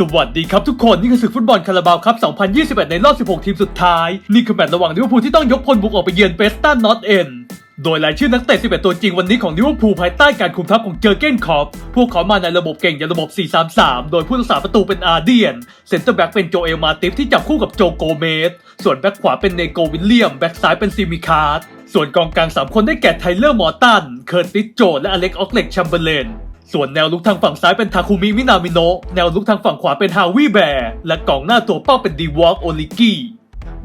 สวัสดีครับทุกคน นี่คือศึกฟุตบอลคาราบาวครับ 2021 ในรอบ 16 ทีมสุดท้าย นี่คือแมตช์ระหว่างลิเวอร์พูลที่ต้องยกพลบุกออกไปเยือนเบสตันนอตเอ็นโดยรายชื่อนักเตะ 11 ตัวจริงวันนี้ของลิเวอร์พูลภายใต้การคุมทัพของเจอเกนคอปพวกเขามาในระบบเก่งอย่างระบบ 4-3-3 โดยผู้รักษาประตูเป็นอาร์เดียน เซนเตอร์แบ็กเป็นโจเอลมาติฟที่จับคู่กับโจโกเมส ส่วนแบ็กขวาเป็นเนโกวิลเลียม แบ็กซ้ายเป็นซิมิคาร์ดส่วนกองกลางสามคนได้แก่ไทเลอร์มอร์ตัน เคิร์ติสโจและอเล็กออกเล็กแชมเบอร์เลน ส่วนแนวลุกทางฝั่งซ้ายเป็นทาคุมิมินามิโนะแนวลุกทางฝั่งขวาเป็นฮาวิแบร์และกองหน้าตัวเป้าเป็นดีวอล์กโอลิกี้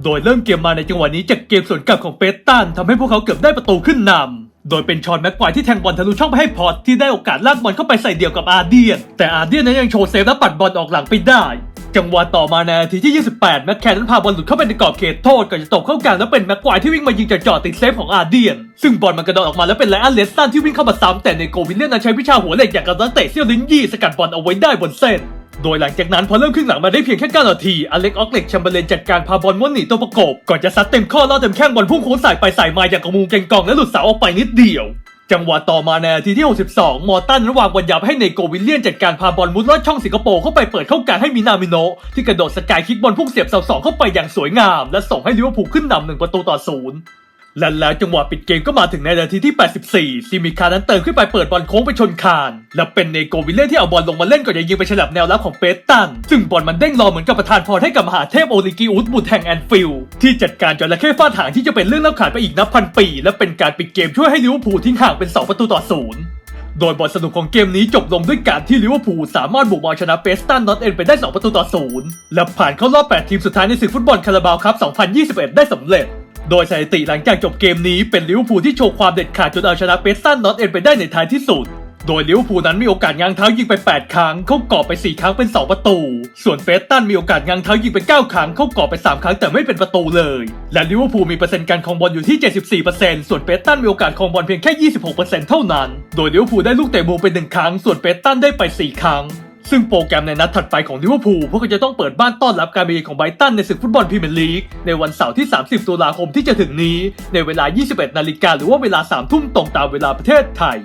โดยเริ่มเกมมาในจังหวะนี้จากเกมสวนกลับของเปสตันทำให้พวกเขาเกือบได้ประตูขึ้นนำโดยเป็นชอนแม็กควายที่แทงบอลทะลุช่องไปให้พอตที่ได้โอกาสลากบอลเข้าไปใส่เดี่ยวกับอาร์เดียน แต่อาร์เดียนนั้นยังโชว์เซฟและปัดบอลออกหลังไปได้ จังหวะต่อมาในนาทีที่ 28 แม็กแคนนั้นพาบอลหลุดเข้าไปในกรอบเขตโทษก่อนจะตกเข้ากลางแล้วเป็นแม็กควายที่วิ่งมายิงจ่อๆติดเซฟของอาร์เดียน ซึ่งบอลมันกระโดดออกมาแล้วเป็นไลอันเลสตันที่วิ่งเข้ามาซ้ำแต่ในโกวิลเลียนนั้นใช้วิชาหัวเหล็กอย่างกับนักเตะเซี่ยวลินยี่สกัดบอลเอาไว้ได้บนเส้นโดยหลังจากนั้นพอเริ่มครึ่งหลังมาได้เพียงแค่9นาที อเล็กออกเล็กแชมเบอร์เลนจัดการพาบอลม้วนหนีตัวประกบ ก่อนจะซัดเต็มข้อล่อเต็มแข้งบอลพุ่งโค้งใส่ไปใส่มาอย่างกระมูเก่งกองและหลุดเสาออกไปนิดเดียว จังหวะต่อมาในนาทีที่ 62 มอร์ตันระหว่างบอลยับให้เนโกวิลเลียนจัดการพาบอลมุดลอดช่องสิงคโปร์เข้าไปเปิดเข้ากลางให้มินามิโนที่กระโดดสกายคิกบอลพุ่งเสียบเสาสองเข้าไปอย่างสวยงาม และส่งให้ลิเวอร์พูลขึ้นนำหนึ่งประตูต่อศูนย์ และแล้วจังหวะปิดเกมก็มาถึงในนาทีที่ 84 ซิมิคานั้นเติมขึ้นไปเปิดบอลโค้งไปชนคาน และเป็นเนโกวิลเล่ที่เอาบอลลงมาเล่นก่อนจะยิงไปฉลับแนวรับของเปสตัน ซึ่งบอลมันเด้งรอเหมือนกับประธานพรให้กับมหาเทพโอลิกิอุสบุตรแห่งแอนฟิลด์ที่จัดการจระเข้ฟาดหางที่จะเป็นเรื่องเล่าขานไปอีกนับพันปี และเป็นการปิดเกมช่วยให้ลิเวอร์พูลทิ้งห่างเป็น 2 ประตูต่อศูนย์โดยบทสรุปของเกมนี้จบลงด้วยการที่ลิเวอร์พูลสามารถบุกมาเอาชนะเปสตันนอตเอ็นไปได้ 2 ประตูต่อศูนย์และผ่านเข้ารอบ 8 ทีมสุดท้ายในศึกฟุตบอลคาราบาวครับ 2021 ได้สำเร็จ โดยสถิติหลังจากจบเกมนี้เป็นลิเวอร์พูลที่โชว์ความเด็ดขาดจนเอาชนะเปสตันนอตเอ็นไปได้ในท้ายที่สุด โดยลิเวอร์พูลนั้นมีโอกาสง้างเท้ายิงไป 8 ครั้ง เข้ากรอบไป 4 ครั้งเป็น 2 ประตู ส่วนเฟสตันมีโอกาสง้างเท้ายิงไป 9 ครั้ง เข้ากรอบไป 3 ครั้งแต่ไม่เป็นประตูเลย และลิเวอร์พูลมีเปอร์เซ็นต์การครองบอลอยู่ที่ 74%ส่วนเฟสตันมีโอกาสครองบอลเพียงแค่ 26%เท่านั้น โดยลิเวอร์พูลได้ลูกเตะมุมไป 1 ครั้ง ส่วนเฟสตันได้ไป 4 ครั้ง ซึ่งโปรแกรมในนัดถัดไปของลิเวอร์พูลพวกเขาจะต้องเปิดบ้านต้อนรับการมาเยือนของไบรตันในศึกฟุตบอลพรีเมียร์ลีกในวันเสาร์ที่ 30 ตุลาคมที่จะถึงนี้ ในเวลา 21 นาฬิกาหรือว่าเวลา 3 ทุ่มตรงตามเวลาประเทศไทย